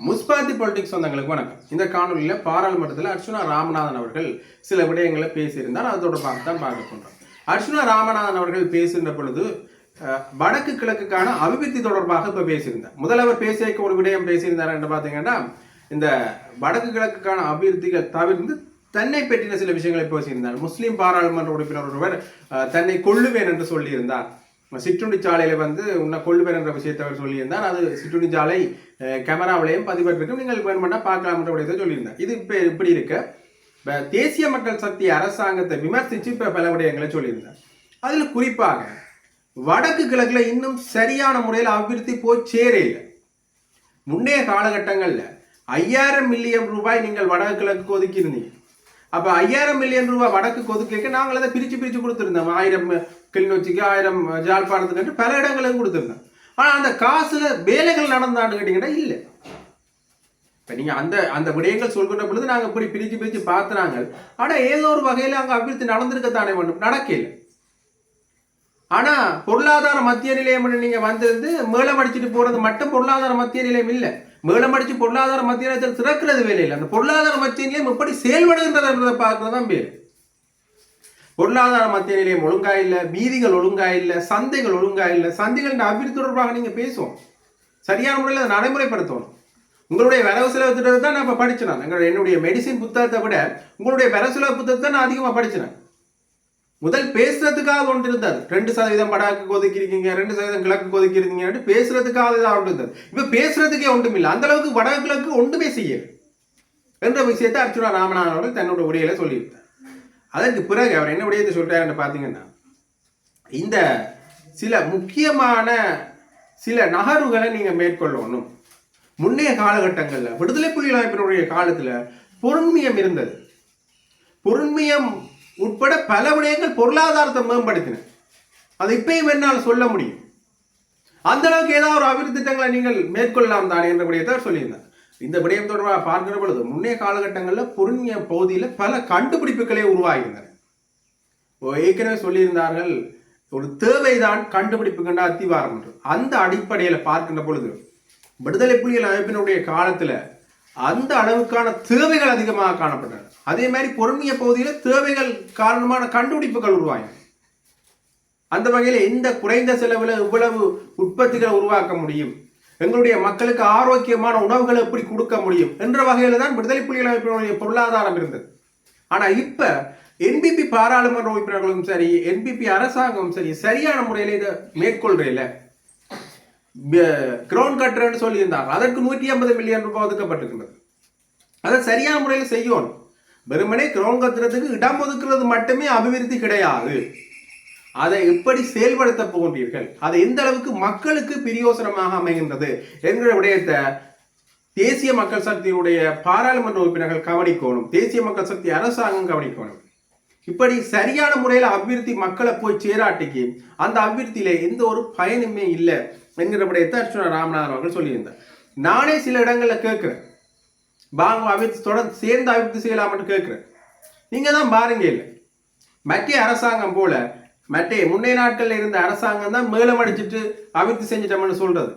முஸ்பாதி politics சொந்தங்களுக்கு வணக்கம். இந்த காணொலியில் பாராளுமன்றத்தில் அர்ச்சுனா ராமநாதன் அவர்கள் சில விடயங்களை பேசியிருந்தார். அது தொடர்பாக தான் பார்க்க போன்றோம் அர்ச்சுனா ராமநாதன் அவர்கள் பேசுகின்ற பொழுது வடக்கு கிழக்குக்கான அபிவிருத்தி தொடர்பாக இப்போ பேசியிருந்தார். முதல்வர் பேசிய ஒரு விடயம் பேசியிருந்தார் என்று பார்த்தீங்கன்னா இந்த வடக்கு கிழக்குக்கான அபிவிருத்திகள் தவிர்த்து தன்னை பற்றின சில விஷயங்களை பேசியிருந்தார். முஸ்லீம் பாராளுமன்ற உறுப்பினர் ஒருவர் தன்னை கொள்ளுவேன் என்று சொல்லியிருந்தார். சிற்றுண்டி சாலையில் வந்து உன்னை கொள்ளுவேன் என்ற விஷயத்தை அவர் சொல்லியிருந்தார் அது சிற்றுண்டி சாலை கேமராவிலையும் பதிவிட்டிருக்கும் நீங்கள் வேணுமெண்டா பார்க்கலாம்ன்ற உடையதை விடயத்தை சொல்லியிருந்தார். இது இப்போ இப்படி இருக்க? இப்போ தேசிய மக்கள் சக்தி அரசாங்கத்தை விமர்சித்து இப்போ பல விடயங்களை சொல்லியிருந்தார். அதில் குறிப்பாக வடக்கு கிழக்கில் இன்னும் சரியான முறையில் அபிவிருத்தி போய் சேரையில் இல்லை. முன்னைய காலகட்டங்களில் ஐயாயிரம் மில்லியன் ரூபாய் நீங்கள் வடக்கு கிழக்கு ஒதுக்கியிருந்தீங்க. அப்போ ஐயாயிரம் மில்லியன் ரூபாய் வடக்கு ஒதுக்கிக்க நாங்கள் அதை பிரித்து பிரித்து கொடுத்துருந்தோம். ஆயிரம் கிளிநொச்சிக்கு ஆயிரம் ஜாழ்ப்பாணத்துக்கு பல இடங்களுக்கு கொடுத்துருந்தோம். ஆனால் அந்த காசுல வேலைகள் நடந்தான்னு கேட்டிங்கன்னா இல்லை. இப்போ நீங்கள் அந்த அந்த விடயங்கள் சொல்கின்ற பொழுது நாங்கள் இப்படி பிரித்து பிரித்து பார்த்துனாங்க ஆனால் ஏதோ ஒரு வகையில் அங்கே அபிவிருத்தி நடந்திருக்கத்தானே வேண்டும். நடக்கல. ஆனால் பொருளாதார மத்திய நிலையம் நீங்கள் வந்திருந்து மேளம் அடிச்சுட்டு போகிறது மட்டும் பொருளாதார மத்திய நிலையம் இல்லை. மேளம் அடிச்சு பொருளாதார மத்திய நிலையத்தில் திறக்கிறது வேலை இல்லை. அந்த பொருளாதார மத்திய நிலையம் எப்படி செயல்படுகின்றதை பார்க்கறது தான் பேர் பொருளாதார மத்திய நிலையம் ஒழுங்கா இல்லை வீதிகள் ஒழுங்கா இல்லை சந்தைகள் ஒழுங்கா இல்லை சந்தைகள் அபிவிருத்தி தொடர்பாக நீங்கள் பேசுவோம். சரியான முறையில் அதை நடைமுறைப்படுத்தணும். உங்களுடைய வரவு செலவு திட்டத்தை தான் நான் இப்போ படிச்சேன் எங்களுடைய என்னுடைய மெடிசின் புத்தகத்தை விட உங்களுடைய வரவு செலவு புத்தகத்தை நான் அதிகமாக படிச்சேன் முதல் பேசுறதுக்காக ஒன்று இருந்தது ரெண்டு சதவீதம் வடக்கு ஒதுக்கிருக்கீங்க ரெண்டு சதவீதம் கிழக்கு ஒதுக்கிருக்கீங்க பேசுறதுக்காக தான் ஒன்று இருந்தது இப்போ பேசுறதுக்கே ஒன்றும் இல்லை அந்த அளவுக்கு வடக்கு கிழக்கு ஒன்றுமே செய்யல. என்ற விஷயத்தை அர்ச்சுனா ராமநாதன் அவர்கள் தன்னோட உரையில சொல்லியிருந்தார் அதற்கு பிறகு அவர் என்ன உடையத்தை சொல்றாருன்னு பார்த்தீங்கன்னா இந்த சில முக்கியமான சில நகர்வுகளை நீங்க மேற்கொள்ளணும். முன்னைய காலகட்டங்களில் விடுதலை புலிகள் அமைப்பினுடைய காலத்தில் பொருண்மியம் இருந்தது. பொருண்மியம் உட்பட பல விடயங்கள் பொருளாதாரத்தை மேம்படுத்தின. அதை இப்பயும் என்னால் சொல்ல முடியும். அந்த அளவுக்கு ஏதாவது ஒரு அபிவிருத்தி திட்டங்களை நீங்கள் மேற்கொள்ளலாம் தானே என்ற விடயத்தை சொல்லியிருந்தார். இந்த விடயம் தொடர்பாக பார்க்கிற பொழுது முன்னைய காலகட்டங்களில் பொருண்மைய பகுதியில் பல கண்டுபிடிப்புகளே உருவாகியிருந்தன. ஏற்கனவே சொல்லியிருந்தார்கள் ஒரு தேவைதான் கண்டுபிடிப்பு கண்ட அத்திவாரம் என்று. அந்த அடிப்படையில் பார்க்கின்ற பொழுது விடுதலை புலிகள் அமைப்பினுடைய காலத்தில் அந்த அளவுக்கான தேவைகள் அதிகமாக காணப்பட்டன. அதே மாதிரி பொறுமைய பகுதியில் தேவைகள் காரணமான கண்டுபிடிப்புகள் உருவாயின. அந்த வகையில் எந்த குறைந்த செலவில் இவ்வளவு உற்பத்திகளை உருவாக்க முடியும்? எங்களுடைய மக்களுக்கு ஆரோக்கியமான உணவுகளை எப்படி கொடுக்க முடியும்? என்ற வகையில் தான் விடுதலை புலிகள் அமைப்பினுடைய பொருளாதாரம் இருந்தது. ஆனால் இப்போ என்பிபி பாராளுமன்ற உறுப்பினர்களும் சரி என்பிபி அரசாங்கமும் சரி சரியான முறையில் இதை மேற்கொள்றையில கிரவுண்ட் கட்டுறேன்னு சொல்லியிருந்தாங்க. அதற்கு நூற்றி ஐம்பது மில்லியன் ரூபாய் ஒதுக்கப்பட்டிருக்கிறது. அதை சரியான முறையில் செய்யணும். வெறுமனே கிரவுண்ட் கட்டுறதுக்கு இடம் ஒதுக்குறது மட்டுமே அபிவிருத்தி கிடையாது. அதை எப்படி செயல்படுத்த போகின்றீர்கள்? அதை எந்த அளவுக்கு மக்களுக்கு பிரியோசனமாக அமைகின்றது என்கிற விடயத்தை தேசிய மக்கள் சக்தியினுடைய பாராளுமன்ற உறுப்பினர்கள் கவனிக்கணும். தேசிய மக்கள் சக்தி அரசாங்கம் கவனிக்கணும். இப்படி சரியான முறையில் அபிவிருத்தி மக்களை போய் சேராட்டிக்கு அந்த அபிவிருத்தியில எந்த ஒரு பயனுமே இல்லை. என்கிற விடயத்தை அர்ச்சுனா ராமநாதன் அவர்கள் சொல்லியிருந்தார். நானே சில இடங்களில் கேட்குறேன். பாங்க அபிவிருத்தி தொடர்ந்து சேர்ந்து அபிவிருத்தி செய்யலாம்னு கேட்குறேன். நீங்கள் தான் பாருங்க இல்லை. மத்திய அரசாங்கம் போல மற்ற முன்னைய நாட்களில் இருந்த அரசாங்கம் தான் மேலம் அடிச்சிட்டு அபிவிருத்தி செஞ்சிட்டோம்னு சொல்கிறது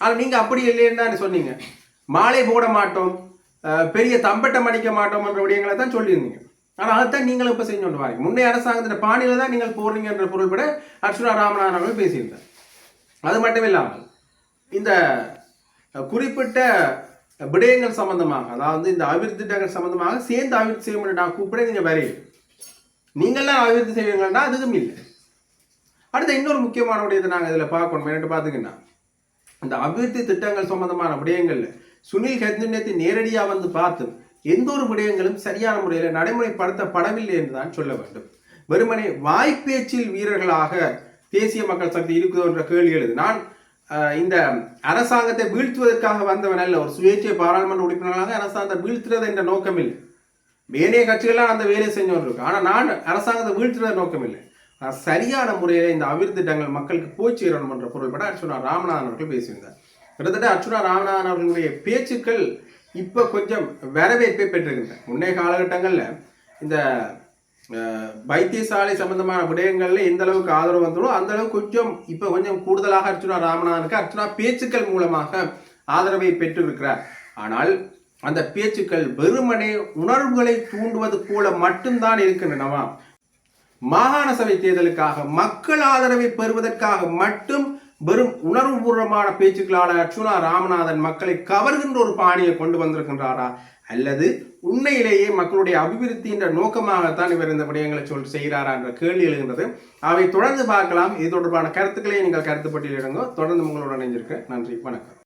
ஆனால் நீங்கள் அப்படி இல்லைன்னு தான் சொன்னீங்க. மாலை போட மாட்டோம் பெரிய தம்பட்டம் அடிக்க மாட்டோம் என்ற விடயங்களை தான் சொல்லியிருந்தீங்க. ஆனால் அதைத்தான் நீங்களும் இப்போ செஞ்சு கொண்டு வாங்க முன்னைய அரசாங்கத்தின் பாணியில் தான் நீங்கள் போடுறீங்கன்ற பொருள் விட அர்ச்சுனா ராமநாதன் அவர்கள் பேசியிருந்தார். அது மட்டும் இல்லாமல் இந்த குறிப்பிட்ட விடயங்கள் சம்பந்தமாக அதாவது இந்த அபிவிருத்தி திட்டங்கள் சம்பந்தமாக சேர்ந்து அபிவிருத்தி செய்ய நான் கூப்பிட நீங்கள் வரையில் நீங்கள்லாம் அபிவிருத்தி செய்வீங்கன்னா அதுவும் இல்லை. அடுத்த இன்னொரு முக்கியமான விடயத்தை நாங்கள் இதில் பார்க்கணும். என்னட்டு பார்த்துக்கின்னா இந்த அபிவிருத்தி திட்டங்கள் சம்பந்தமான விடயங்களில் சுனில் ஹெத்னத்தை நேரடியாக வந்து பார்த்து எந்த ஒரு விடயங்களும் சரியான முறையில் நடைமுறைப்படுத்தப்படவில்லை என்று தான் சொல்ல வேண்டும். வெறுமனே வாய்ப்பேச்சில் வீரர்களாக தேசிய மக்கள் சக்தி இருக்குதோ என்ற கேள்வி எழுது. நான் இந்த அரசாங்கத்தை வீழ்த்துவதற்காக வந்தவன் அல்ல ஒரு சுயேட்சை பாராளுமன்ற உறுப்பினர்களாக அரசாங்கத்தை வீழ்த்துறது என்ற நோக்கம் இல்லை வேலைய கட்சிகள்லாம் அந்த வேலையை செஞ்சவன் இருக்கு. ஆனால் நான் அரசாங்கத்தை வீழ்த்துறது நோக்கம் இல்லை நான் சரியான முறையில் இந்த அபிவிருத்திட்டங்கள் மக்களுக்கு போய் சேரணும் என்ற பொருள்பட அர்ச்சுனா ராமநாதன் அவர்கள் பேசியிருந்தார். கிட்டத்தட்ட அர்ச்சுனா ராமநாதன் அவர்களுடைய பேச்சுக்கள் இப்போ கொஞ்சம் வரவேற்பை பெற்றிருக்கின்றன. முன்னைய காலகட்டங்களில் இந்த வைத்தியசாலை சம்பந்தமான விடயங்கள்ல எந்த அளவுக்கு ஆதரவு வந்ததோ அந்த அளவுக்கு கொஞ்சம் இப்போ கொஞ்சம் கூடுதலாக அர்ச்சுனா ராமநாதனுக்கு அர்ச்சுனா பேச்சுக்கள் மூலமாக ஆதரவை பெற்றிருக்கிறார். ஆனால் அந்த பேச்சுக்கள் வெறுமனே உணர்வுகளை தூண்டுவது போல மட்டும்தான் இருக்கின்றனவா? மாகாண சபை தேர்தலுக்காக மக்கள் ஆதரவை பெறுவதற்காக மட்டும் வெறும் உணர்வுபூர்வமான பேச்சுக்களான அர்ச்சுனா ராமநாதன் மக்களை கவர்கின்ற ஒரு பாணியை கொண்டு வந்திருக்கின்றாரா? அல்லது உண்மையிலேயே மக்களுடைய அபிவிருத்தின்ற நோக்கமாகத்தான் இவர் இந்த விடயங்களை சொல் செய்கிறாரா என்ற கேள்வி எழுகின்றது. அவை தொடர்ந்து பார்க்கலாம். இது தொடர்பான கருத்துக்களை நீங்கள் கருத்து பட்டியலிடுங்க தொடர்ந்து உங்களோட இணைஞ்சிருக்க நன்றி. வணக்கம்.